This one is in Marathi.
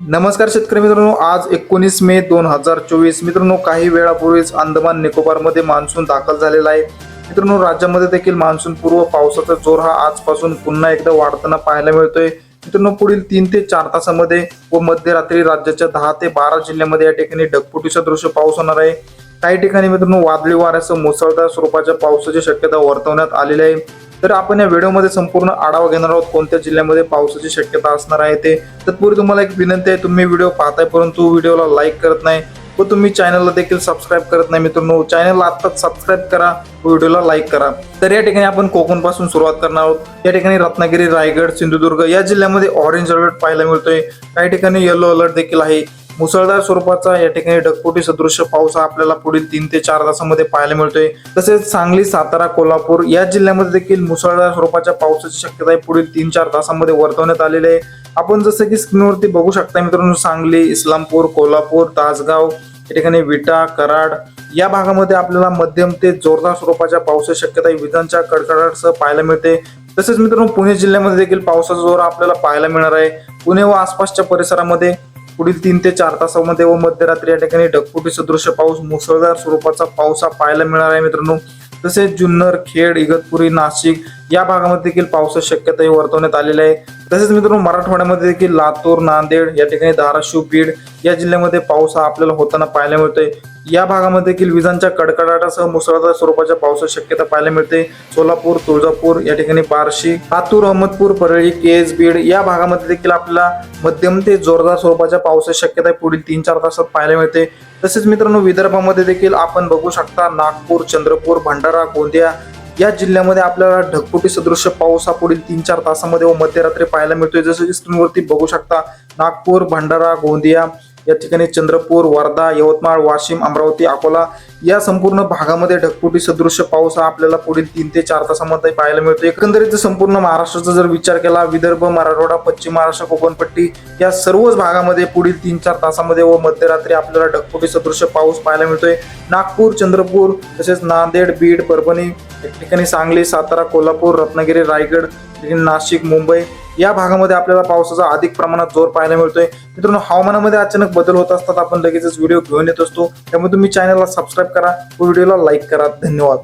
नमस्कार शेतकरी मित्रांनो आज एकोणीस मे दोन हजार चोवीस. मित्रांनो काही वेळापूर्वीच अंदमान निकोबारमध्ये मान्सून दाखल झालेला आहे. मित्रांनो राज्यामध्ये देखील मान्सून पूर्व पावसाचा जोर हा आजपासून पुन्हा एकदा वाढताना पाहायला मिळतोय. मित्रांनो पुढील तीन ते चार तासामध्ये व मध्यरात्री राज्याच्या दहा ते बारा जिल्ह्यामध्ये या ठिकाणी ढगफुटीचा दृश्य पाऊस होणार आहे. काही ठिकाणी मित्रांनो वादळी वाऱ्यासह मुसळधार स्वरूपाच्या पावसाची शक्यता वर्तवण्यात आलेली आहे. तर आपण या व्हिडिओमध्ये संपूर्ण आढावा घेणार आहोत. कोणत्या जिल्ह्यामध्ये पावसाची शक्यता असणार आहे ते. तत्पूर्वी तुम्हाला एक विनंती आहे तुम्ही व्हिडिओ पाहताय परंतु व्हिडिओला लाईक करत नाही. व तुम्ही चॅनलला देखील सबस्क्राईब करत नाही मित्रांनो. चॅनलला आत्ताच सबस्क्राईब करा व्हिडिओला लाईक करा. तर या ठिकाणी आपण कोकणपासून सुरुवात करणार आहोत. या ठिकाणी रत्नागिरी रायगड सिंधुदुर्ग या जिल्ह्यामध्ये ऑरेंज अलर्ट पाहायला मिळतोय. काही ठिकाणी येलो अलर्ट देखील आहे. मुसळधार स्वरूपाचा या ठिकाणी ढगफुटी सदृश्य पाऊस हा आपल्याला पुढील तीन ते चार तासामध्ये पाहायला मिळतोय. तसेच सांगली सातारा कोल्हापूर या जिल्ह्यामध्ये देखील मुसळधार स्वरूपाच्या पावसाची शक्यता आहे. पुढील तीन चार तासामध्ये वर्तवण्यात आलेली आहे. आपण जसं की स्क्रीनवरती बघू शकता मित्रांनो सांगली इस्लामपूर कोल्हापूर तासगाव या ठिकाणी विटा कराड या भागामध्ये आपल्याला मध्यम ते जोरदार स्वरूपाच्या पावसाची शक्यता विजांच्या कडकडाटसह पाहायला मिळते. तसेच मित्रांनो पुणे जिल्ह्यामध्ये देखील पावसाचा जोर आपल्याला पाहायला मिळणार आहे. पुणे व आसपासच्या परिसरामध्ये पुढील तीन ते चार तासामध्ये व मध्यरात्री या ठिकाणी ढगफुटी सदृश्य पाऊस मुसळधार स्वरूपाचा पाऊस हा पाहायला मिळणार आहे मित्रांनो. तसेच जुन्नर खेड इगतपुरी नाशिक या भागामध्ये देखील पावसाची शक्यताही वर्तवण्यात आलेली आहे. तसेच मित्रांनो मराठवाड्यामध्ये देखील लातूर नांदेड या ठिकाणी धाराशिव बीड या जिल्ह्यामध्ये पाऊस हा आपल्याला होताना पाहायला मिळतोय. या भागामध्ये देखील विजांच्या कडकडाटासह मुसळधार स्वरूपाच्या पावसाची शक्यता पाहायला मिळते. सोलापूर तुळजापूर या ठिकाणी बार्शी लातूर अहमदपूर परळी केज बीड या भागामध्ये देखील आपल्याला मध्यम ते जोरदार स्वरूपाच्या पावसाची शक्यता आहे पुढील तीन चार तासात पाहायला मिळते. तसेच मित्रांनो विदर्भामध्ये देखील आपण बघू शकता नागपूर चंद्रपूर भंडारा गोंदिया या जिल्ह्यामध्ये आपल्याला ढगफुटी सदृश पाऊस हा पुढील तीन चार तासामध्ये व मध्यरात्री पाहायला मिळतोय. जसं की स्क्रीनवरती बघू शकता नागपूर भंडारा गोंदिया या ठिकाणी चंद्रपूर वर्धा यवतमाळ वाशिम अमरावती अकोला या संपूर्ण भागामध्ये ढगफुटी सदृश्य पाऊस हा आपल्याला पुढील तीन ते चार तासामध्ये पाहायला मिळतो एकंदरीत संपूर्ण महाराष्ट्राचा जर विचार केला विदर्भ मराठवाडा पश्चिम महाराष्ट्र कोकणपट्टी या सर्वच भागामध्ये पुढील तीन चार तासामध्ये व मध्यरात्री आपल्याला ढगफुटी सदृश्य पाऊस पाहायला मिळतोय. नागपूर चंद्रपूर तसेच नांदेड बीड परभणी या ठिकाणी सांगली सातारा कोल्हापूर रत्नागिरी रायगड नाशिक मुंबई या भागामध्ये आपल्याला पावसाचा अधिक प्रमाणात जोर पाहायला मिळतोय. मित्रांनो हवामानामध्ये अचानक बदल होत असतात आपण लगेचच व्हिडिओ घेऊन येत असतो. त्यामुळे तुम्ही चॅनलला सबस्क्राईब करा व व्हिडिओला लाईक करा. धन्यवाद.